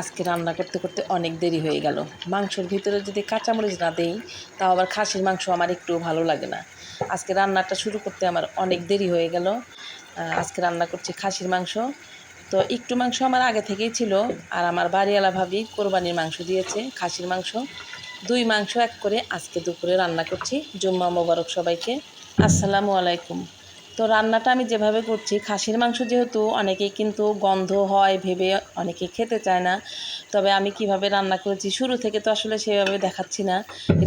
আজকে রান্না করতে করতে অনেক দেরি হয়ে গেল। মাংসর ভিতরে যদি কাঁচামরিচ না দেই, তাও আবার খাসির মাংস আমার একটু ভালো লাগে না। আজকে রান্নাটা শুরু করতে আমার অনেক দেরি হয়ে গেল। আজকে রান্না করছি খাসির মাংস। তো একটু মাংস আমার আগে থেকেই ছিল, আর আমার বাড়িওয়ালা ভাবি কোরবানির মাংস দিয়েছে, খাসির মাংস। দুই মাংস এক করে আজকে দুপুরে রান্না করছি। জুম্মা মোবারক সবাইকে। আসসালামু আলাইকুম। তো রান্নাটা আমি যেভাবে করছি, খাসির মাংস যেহেতু অনেকেই কিন্তু গন্ধ হয়, ভেবে অনেকে খেতে চায় না। তবে আমি কীভাবে রান্না করেছি, শুরু থেকে তো আসলে সেভাবে দেখাচ্ছি না।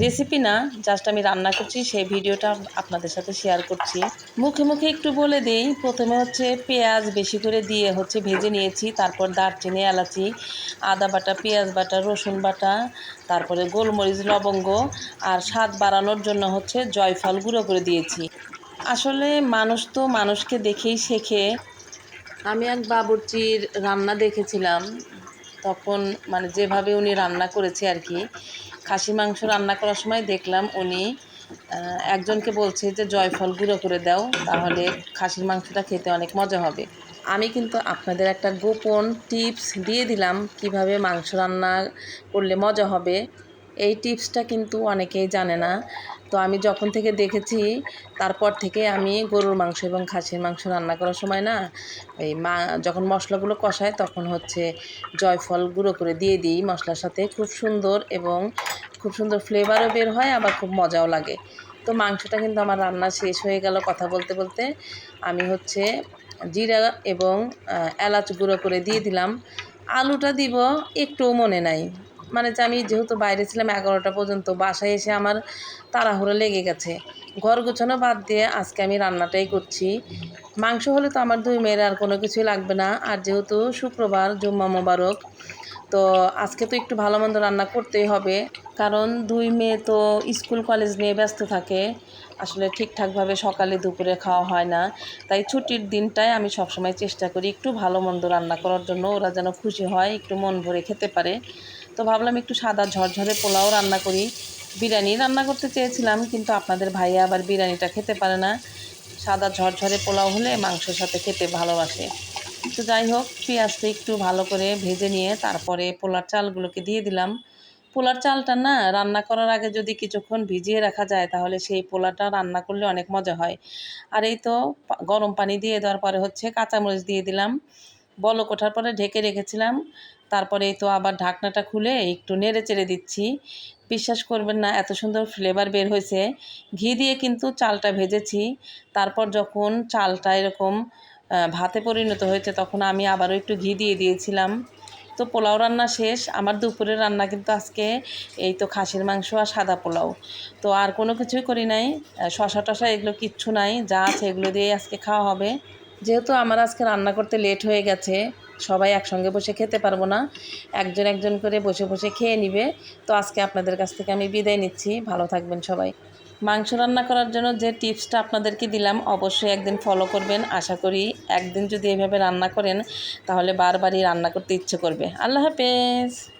রেসিপি না জাস্ট আমি রান্না করছি, সেই ভিডিওটা আপনাদের সাথে শেয়ার করছি। মুখে মুখে একটু বলে দিই, প্রথমে হচ্ছে পেঁয়াজ বেশি করে দিয়ে হচ্ছে ভেজে নিয়েছি, তারপর দারচিনি, এলাচি, আদা বাটা, পেঁয়াজ বাটা, রসুন বাটা, তারপরে গোলমরিচ, লবঙ্গ, আর স্বাদ বাড়ানোর জন্য হচ্ছে জয়ফল গুঁড়ো করে দিয়েছি। আসলে মানুষ তো মানুষকে দেখেই শেখে। আমি এক বাবুর্চির রান্না দেখেছিলাম। তখন মানে যেভাবে উনি রান্না করেছে আর কি, খাসি মাংস রান্না করার সময় দেখলাম উনি একজনকে বলছে যে, জয়ফল গুঁড়ো করে দাও, তাহলে খাসির মাংসটা খেতে অনেক মজা হবে। আমি কিন্তু আপনাদের একটা গোপন টিপস দিয়ে দিলাম কীভাবে মাংস রান্না করলে মজা হবে। এই টিপসটা কিন্তু অনেকেই জানে না। তো আমি যখন থেকে দেখেছি, তারপর থেকে আমি গরুর মাংস এবং খাসির মাংস রান্না করার সময় না, এই মা, যখন মশলাগুলো কষায় তখন হচ্ছে জয়ফল গুঁড়ো করে দিয়ে দিই মশলার সাথে। খুব সুন্দর এবং খুব সুন্দর ফ্লেভারও বের হয়, আবার খুব মজাও লাগে। তো মাংসটা কিন্তু আমার রান্না শেষ হয়ে গেল কথা বলতে বলতে। আমি হচ্ছে জিরা এবং এলাচ গুঁড়ো করে দিয়ে দিলাম। আলুটা দিব একটুও মনে নাই। মানে যে আমি যেহেতু বাইরে ছিলাম এগারোটা পর্যন্ত, বাসায় এসে আমার তাড়াহুড়ো লেগে গেছে। ঘর গুছানো বাদ দিয়ে আজকে আমি রান্নাটাই করছি। মাংস হলে তো আমার দুই মেয়ের আর কোনো কিছুই লাগবে না। আর যেহেতু শুক্রবার, জুম্মা মোবারক, তো আজকে তো একটু ভালো মন্দ রান্না করতেই হবে। কারণ দুই মেয়ে তো স্কুল, কলেজ নিয়ে ব্যস্ত থাকে। আসলে ঠিকঠাকভাবে সকালে দুপুরে খাওয়া হয় না। তাই ছুটির দিনটায় আমি সবসময় চেষ্টা করি একটু ভালো মন্দ রান্না করার জন্য। ওরা যেন খুশি হয়, একটু মন ভরে খেতে পারে। তো ভাবলাম একটু সাদা ঝরঝরে পোলাও রান্না করি। বিরিয়ানি রান্না করতে চেয়েছিলাম, কিন্তু আপনাদের ভাইয়া আবার বিরিয়ানিটা খেতে পারে না। সাদা ঝরঝরে পোলাও হলে মাংসের সাথে খেতে ভালোবাসে। তো যাই হোক, পেঁয়াজটা একটু ভালো করে ভেজে নিয়ে তারপরে পোলার চালগুলোকে দিয়ে দিলাম। পোলার চালটা না, রান্না করার আগে যদি কিছুক্ষণ ভিজিয়ে রাখা যায়, তাহলে সেই পোলাটা রান্না করলে অনেক মজা হয়। আর এই তো গরম পানি দিয়ে দেওয়ার পরে হচ্ছে কাঁচামরিচ দিয়ে দিলাম। বলক ওঠার পরে ঢেকে রেখেছিলাম। তারপরে তো আবার ঢাকনাটা খুলে একটু নেড়ে চেড়ে দিচ্ছি। বিশ্বাস করবেন না, এত সুন্দর ফ্লেভার বের হয়েছে। ঘি দিয়ে কিন্তু চালটা ভেজেছি। তারপর যখন চালটা এরকম ভাতে পরিণত হয়েছে তখন আমি আবারও একটু ঘি দিয়ে দিয়েছিলাম। তো পোলাও রান্না শেষ। আমার দুপুরের রান্না কিন্তু আজকে এই তো খাসির মাংস আর সাদা পোলাও। তো আর কোনো কিছুই করি নাই। শশা টশা এগুলো কিচ্ছু নাই। যা আছে এগুলো দিয়েই আজকে খাওয়া হবে। যেহেতু আমার আজকে রান্না করতে লেট হয়ে গেছে, সবাই একসঙ্গে বসে খেতে পারব না। একজন একজন করে বসে বসে খেয়ে নিবে। তো আজকে আপনাদের কাছ থেকে আমি বিদায় নিচ্ছি। ভালো থাকবেন সবাই। মাংস রান্না করার জন্য যে টিপসটা আপনাদেরকে দিলাম, অবশ্যই একদিন ফলো করবেন। আশা করি একদিন যদি এভাবে রান্না করেন, তাহলে বারবারই রান্না করতে ইচ্ছে করবে। আল্লাহ হাফেজ!